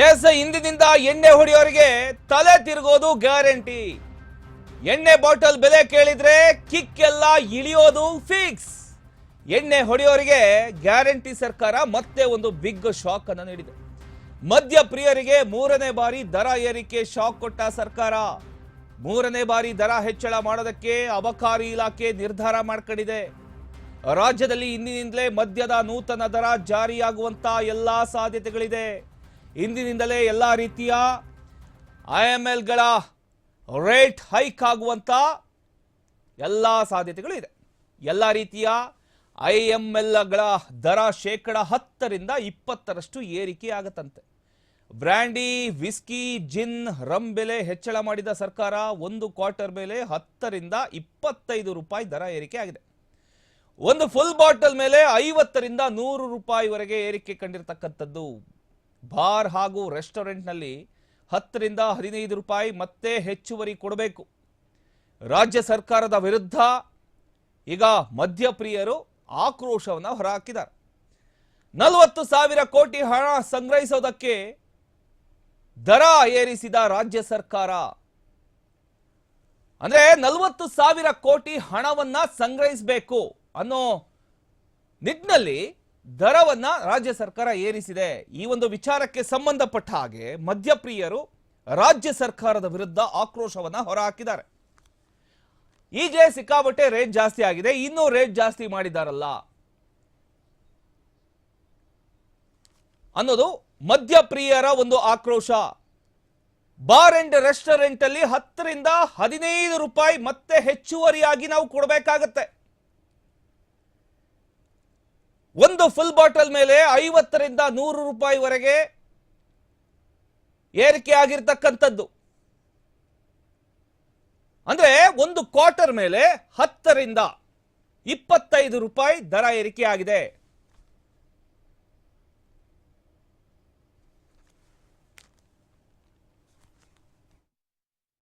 S ಇಂದಿನಿಂದ ಎಣ್ಣೆ ಹೊಡೆಯೋರಿಗೆ ತಲೆ ತಿರುಗೋದು ಗ್ಯಾರಂಟಿ. ಎಣ್ಣೆ ಬಾಟಲ್ ಬೆಲೆ ಕೇಳಿದ್ರೆ ಕಿಕ್ ಎಲ್ಲ ಇಳಿಯೋದು ಫಿಕ್ಸ್. ಎಣ್ಣೆ ಹೊಡೆಯೋರಿಗೆ ಗ್ಯಾರಂಟಿ ಸರ್ಕಾರ ಮತ್ತೆ ಒಂದು ಬಿಗ್ ಶಾಕ್ ಅನ್ನು ನೀಡಿದೆ. ಮದ್ಯ ಪ್ರಿಯರಿಗೆ ಮೂರನೇ ಬಾರಿ ದರ ಏರಿಕೆ ಶಾಕ್ ಕೊಟ್ಟ ಸರ್ಕಾರ. ಮೂರನೇ ಬಾರಿ ದರ ಹೆಚ್ಚಳ ಮಾಡೋದಕ್ಕೆ ಅಬಕಾರಿ ಇಲಾಖೆ ನಿರ್ಧಾರ ಮಾಡ್ಕೊಂಡಿದೆ. ರಾಜ್ಯದಲ್ಲಿ ಇಂದಿನಿಂದಲೇ ಮದ್ಯದ ನೂತನ ದರ ಜಾರಿಯಾಗುವಂತ ಎಲ್ಲಾ ಸಾಧ್ಯತೆಗಳಿದೆ. ಇಂದಿನಿಂದಲೇ ಎಲ್ಲ ರೀತಿಯ ಐ ಎಂ ಎಲ್ಗಳ ರೇಟ್ ಹೈಕ್ ಆಗುವಂತ ಎಲ್ಲ ಸಾಧ್ಯತೆಗಳು ಇದೆ ಎಲ್ಲ ರೀತಿಯ ಐ ಎಂ ಎಲ್ಗಳ ದರ ಶೇಕಡ ಹತ್ತರಿಂದ ಇಪ್ಪತ್ತರಷ್ಟು ಏರಿಕೆ ಆಗತ್ತಂತೆ. ಬ್ರ್ಯಾಂಡಿ, ವಿಸ್ಕಿ, ಜಿನ್ ರಮ್ ಬೆಲೆ ಹೆಚ್ಚಳ ಮಾಡಿದ ಸರ್ಕಾರ ಒಂದು ಕ್ವಾರ್ಟರ್ ಮೇಲೆ ಹತ್ತರಿಂದ ಇಪ್ಪತ್ತೈದು ರೂಪಾಯಿ ದರ ಏರಿಕೆ ಆಗಿದೆ. ಒಂದು ಫುಲ್ ಬಾಟಲ್ ಮೇಲೆ ಐವತ್ತರಿಂದ ನೂರು ರೂಪಾಯಿವರೆಗೆ ಏರಿಕೆ ಕಂಡಿರ್ತಕ್ಕಂಥದ್ದು ಬಾರ್ ಹಾಗೂ ರೆಸ್ಟೋರೆಂಟ್ನಲ್ಲಿ ಹತ್ತರಿಂದ ಹದಿನೈದು ರೂಪಾಯಿ ಮತ್ತೆ ಹೆಚ್ಚುವರಿ ಕೊಡಬೇಕು. ರಾಜ್ಯ ಸರ್ಕಾರದ ವಿರುದ್ಧ ಈಗ ಮದ್ಯಪ್ರಿಯರು ಆಕ್ರೋಶವನ್ನು ಹೊರಹಾಕಿದ್ದಾರೆ. ನಲವತ್ತು ಸಾವಿರ ಕೋಟಿ ಹಣ ಸಂಗ್ರಹಿಸೋದಕ್ಕೆ ದರ ಏರಿಸಿದ ರಾಜ್ಯ ಸರ್ಕಾರ. ಅಂದರೆ ನಲವತ್ತು ಸಾವಿರ ಕೋಟಿ ಹಣವನ್ನು ಸಂಗ್ರಹಿಸಬೇಕು ಅನ್ನೋ ನಿಟ್ಟಿನಲ್ಲಿ ದರವನ್ನ ರಾಜ್ಯ ಸರ್ಕಾರ ಏರಿಸಿದೆ. ಈ ಒಂದು ವಿಚಾರಕ್ಕೆ ಸಂಬಂಧಪಟ್ಟ ಹಾಗೆ ಮದ್ಯಪ್ರಿಯರು ರಾಜ್ಯ ಸರ್ಕಾರದ ವಿರುದ್ಧ ಆಕ್ರೋಶವನ್ನ ಹೊರಹಾಕಿದ್ದಾರೆ. ಈಜೆ ಸಿಕ್ಕಾಬಟ್ಟೆ ರೇಟ್ ಜಾಸ್ತಿ ಆಗಿದೆ. ಇನ್ನೂ ರೇಟ್ ಜಾಸ್ತಿ ಮಾಡಿದಾರಲ್ಲ. ಅನ್ನೋದು ಮದ್ಯಪ್ರಿಯರ ಒಂದು ಆಕ್ರೋಶ. ಬಾರ್ ಅಂಡ್ ರೆಸ್ಟೋರೆಂಟ್ ಅಲ್ಲಿ ಹತ್ತರಿಂದ ಹದಿನೈದು ರೂಪಾಯಿ ಮತ್ತೆ ಹೆಚ್ಚುವರಿಯಾಗಿ ನಾವು ಕೊಡಬೇಕಾಗತ್ತೆ. ಒಂದು ಫುಲ್ ಬಾಟಲ್ ಮೇಲೆ ಐವತ್ತರಿಂದ ನೂರು ರೂಪಾಯಿವರೆಗೆ ಏರಿಕೆ ಆಗಿರ್ತಕ್ಕಂಥದ್ದು. ಅಂದ್ರೆ ಒಂದು ಕ್ವಾರ್ಟರ್ ಮೇಲೆ ಹತ್ತರಿಂದ ಇಪ್ಪತ್ತೈದು ರೂಪಾಯಿ ದರ ಏರಿಕೆ ಆಗಿದೆ.